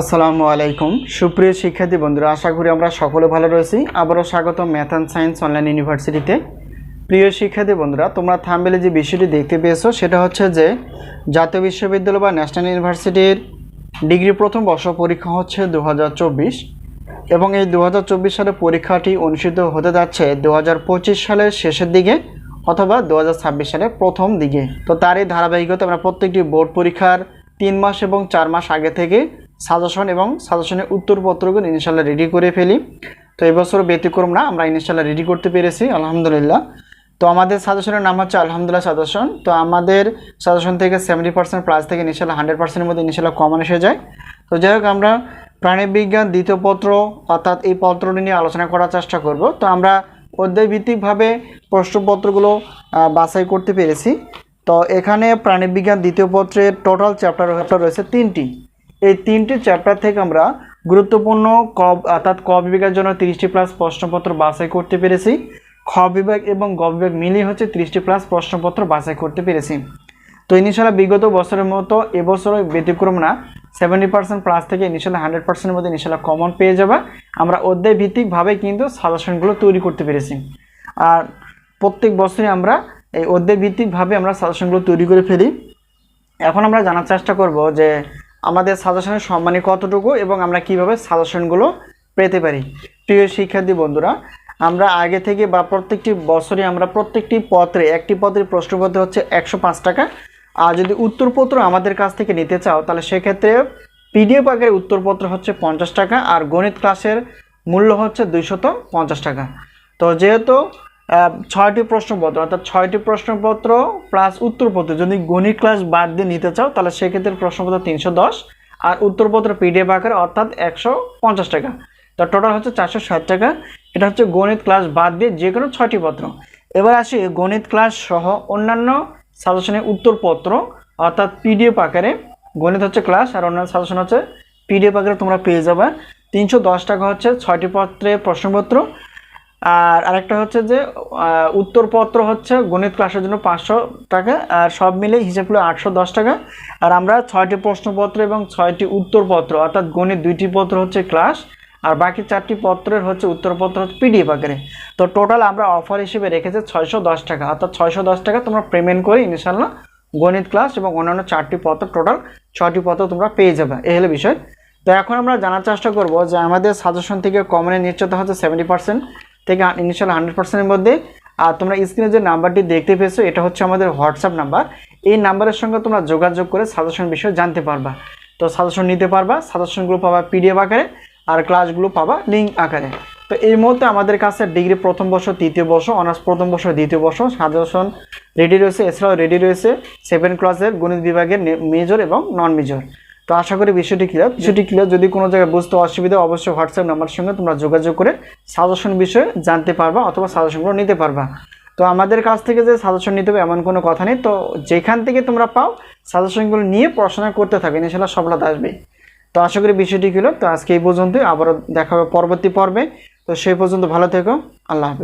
আসসালামু আলাইকুম। সুপ্রিয় শিক্ষার্থী বন্ধুরা, আশা করি আমরা সকলে ভালো রয়েছি। আবারও স্বাগত ম্যাথ অ্যান্ড সায়েন্স অনলাইন ইউনিভার্সিটিতে। প্রিয় শিক্ষার্থী বন্ধুরা, তোমরা থামবেলে যে বিষয়টি দেখতে পেয়েছ, সেটা হচ্ছে যে জাতীয় বিশ্ববিদ্যালয় বা ন্যাশনাল ইউনিভার্সিটির ডিগ্রি প্রথম বর্ষ পরীক্ষা হচ্ছে দু হাজার চব্বিশ এবং এই দু সালে পরীক্ষাটি অনুষ্ঠিত হতে যাচ্ছে দু হাজার পঁচিশ সালের শেষের দিকে অথবা দু হাজার ছাব্বিশ সালের প্রথম দিকে। তো তারই ধারাবাহিকতা আমরা প্রত্যেকটি বোর্ড পরীক্ষার তিন মাস এবং চার মাস আগে থেকে সাজেশন এবং সাজেশনের উত্তরপত্রগুলো ইনশাল্লাহ রেডি করে ফেলি। তো এবছর ব্যতিক্রম না, আমরা ইনশাল্লাহ রেডি করতে পেরেছি, আলহামদুলিল্লাহ। তো আমাদের সাজেশনের নাম হচ্ছে আলহামদুলিল্লাহ সাজেশন। তো আমাদের সাজেশন থেকে সেভেন্টি পার্সেন্ট প্লাস থেকে ইনশাল্লাহ হান্ড্রেড পার্সেন্টের মধ্যে ইনশাল্লাহ কমন এসে যায়। তো যাই হোক, আমরা প্রাণীবিজ্ঞান দ্বিতীয় পত্র অর্থাৎ এই পত্রটি নিয়ে আলোচনা করার চেষ্টা করব। তো আমরা অধ্যায়ভিত্তিকভাবে প্রশ্নপত্রগুলো বাছাই করতে পেরেছি। তো এখানে প্রাণীবিজ্ঞান দ্বিতীয় পত্রের টোটাল চ্যাপ্টার রয়েছে তিনটি। এই তিনটি চ্যাপ্টার থেকে আমরা গুরুত্বপূর্ণ ক, অর্থাৎ ক বিভাগের জন্য তিরিশটি প্লাস প্রশ্নপত্র বাছাই করতে পেরেছি। খ বিভাগ এবং গ বিভাগ মিলিয়ে হচ্ছে তিরিশটি প্লাস প্রশ্নপত্র বাছাই করতে পেরেছি। তো ইনিশাল্লাহ বিগত বছরের মতো এবছরও ব্যতিক্রম না। সেভেন্টি পার্সেন্ট প্লাস থেকে ইনিশাল্লাহ হান্ড্রেড পার্সেন্টের মধ্যে ইনিশাল্লাহ কমন পেয়ে যাবে। আমরা অধ্যায় ভিত্তিকভাবে কিন্তু সাজেশনগুলো তৈরি করতে পেরেছি। আর প্রত্যেক বছরই আমরা এই অধ্যায় ভিত্তিকভাবে আমরা সাজেশনগুলো তৈরি করে ফেলি। এখন আমরা জানার চেষ্টা করব যে আমাদের সাজেশনের সম্মানী কতটুকু এবং আমরা কীভাবে সাজেশনগুলো পেতে পারি? প্রিয় শিক্ষার্থী বন্ধুরা, আমরা আগে থেকে বা প্রত্যেকটি বছরে আমরা প্রত্যেকটি পত্রে, একটি পত্রের প্রশ্নপত্র হচ্ছে একশো পাঁচ টাকা। আর যদি উত্তরপত্র আমাদের কাছ থেকে নিতে চাও, তাহলে সেক্ষেত্রে পিডিএফ আকারে উত্তরপত্র হচ্ছে পঞ্চাশ টাকা আর গণিত ক্লাসের মূল্য হচ্ছে দুইশত পঞ্চাশ টাকা। তো যেহেতু ছয়টি প্রশ্নপত্র, অর্থাৎ ছয়টি প্রশ্নপত্র প্লাস উত্তরপত্র যদি গণিত ক্লাস বাদ দিয়ে নিতে চাও, তাহলে সেক্ষেত্রে প্রশ্নপত্র তিনশো দশ আর উত্তরপত্র পিডিএফ আকারে অর্থাৎ একশো পঞ্চাশ টাকা। তো টোটাল হচ্ছে চারশো ষাট টাকা। এটা হচ্ছে গণিত ক্লাস বাদ দিয়ে যে কোনো ছয়টি পত্র। এবার আসি গণিত ক্লাস সহ অন্যান্য সাজেশনের উত্তরপত্র, অর্থাৎ পিডিএফ আকারে। গণিত হচ্ছে ক্লাস আর অন্যান্য সাজেশন হচ্ছে পিডিএফ আকারে তোমরা পেয়ে যাবে। তিনশো দশ টাকা হচ্ছে ছয়টি পত্রের প্রশ্নপত্র। আর আরেকটা হচ্ছে যে উত্তরপত্র হচ্ছে গণিত ক্লাসের জন্য পাঁচশো টাকা, আর সব মিলে হিসেব হলো আটশো দশ টাকা। আর আমরা ছয়টি প্রশ্নপত্র এবং ছয়টি উত্তরপত্র, অর্থাৎ গণিত দুইটি পত্র হচ্ছে ক্লাস আর বাকি চারটি পত্রের হচ্ছে উত্তরপত্র হচ্ছে পিডিএফ আকারে। তো টোটাল আমরা অফার হিসেবে রেখেছি ছয়শো দশ টাকা, অর্থাৎ ছয়শো দশ টাকা তোমরা পেমেন্ট করে ইনশাল্লাহ গণিত ক্লাস এবং অন্যান্য চারটি পত্র টোটাল ছয়টি পত্র তোমরা পেয়ে যাবে এ হলো বিষয়। তো এখন আমরা জানার চেষ্টা করব যে আমাদের সাজেশন থেকে কমনের নিশ্চয়তা হচ্ছে সেভেন্টি পার্সেন্ট থেকে ইনিশিয়াল হান্ড্রেড পার্সেন্টের মধ্যে। আর তোমরা স্ক্রিনে যে নাম্বারটি দেখতে পেয়েছ, এটা হচ্ছে আমাদের হোয়াটসঅ্যাপ নাম্বার এই নাম্বারের সঙ্গে তোমরা যোগাযোগ করে সাজেশন বিষয়ে জানতে পারবা। তো সাজেশন নিতে পারবা সাজেশনগুলো পাবা পিডিএফ আকারে, আর ক্লাসগুলো পাবা লিঙ্ক আকারে। তো এই মুহূর্তে আমাদের কাছে ডিগ্রি প্রথম বর্ষ তৃতীয় বর্ষ অনার্স প্রথম বর্ষ, দ্বিতীয় বর্ষ সাজেশন রেডি রয়েছে, এছাড়াও রেডি রয়েছে সেভেন ক্লাসের গণিত বিভাগের মেজর এবং নন মেজর তো আশা করি বিষয়টি ক্লিয়ার বিষয়টি ক্লিয়ার যদি কোনো জায়গায় বুঝতে অসুবিধা অবশ্যই হোয়াটসঅ্যাপ নাম্বারের সঙ্গে তোমরা যোগাযোগ করে সাজেশন বিষয়ে জানতে পারবা অথবা সাজেশনগুলো নিতে পারবা। তো আমাদের কাছ থেকে যে সাজেশন নিতে হবে, এমন কোনো কথা নেই। তো যেখান থেকে তোমরা পাও সাজেশনগুলো নিয়ে পড়াশোনা করতে থাকবে। ইনশাল্লাহ সফলতা আসবে। তো আশা করি বিষয়টি ক্লিয়ার তো আজকে এই পর্যন্তই। আবারও দেখা হবে পরবর্তী পর্বে। তো সেই পর্যন্ত ভালো থেকো। আল্লাহ হাফেজ।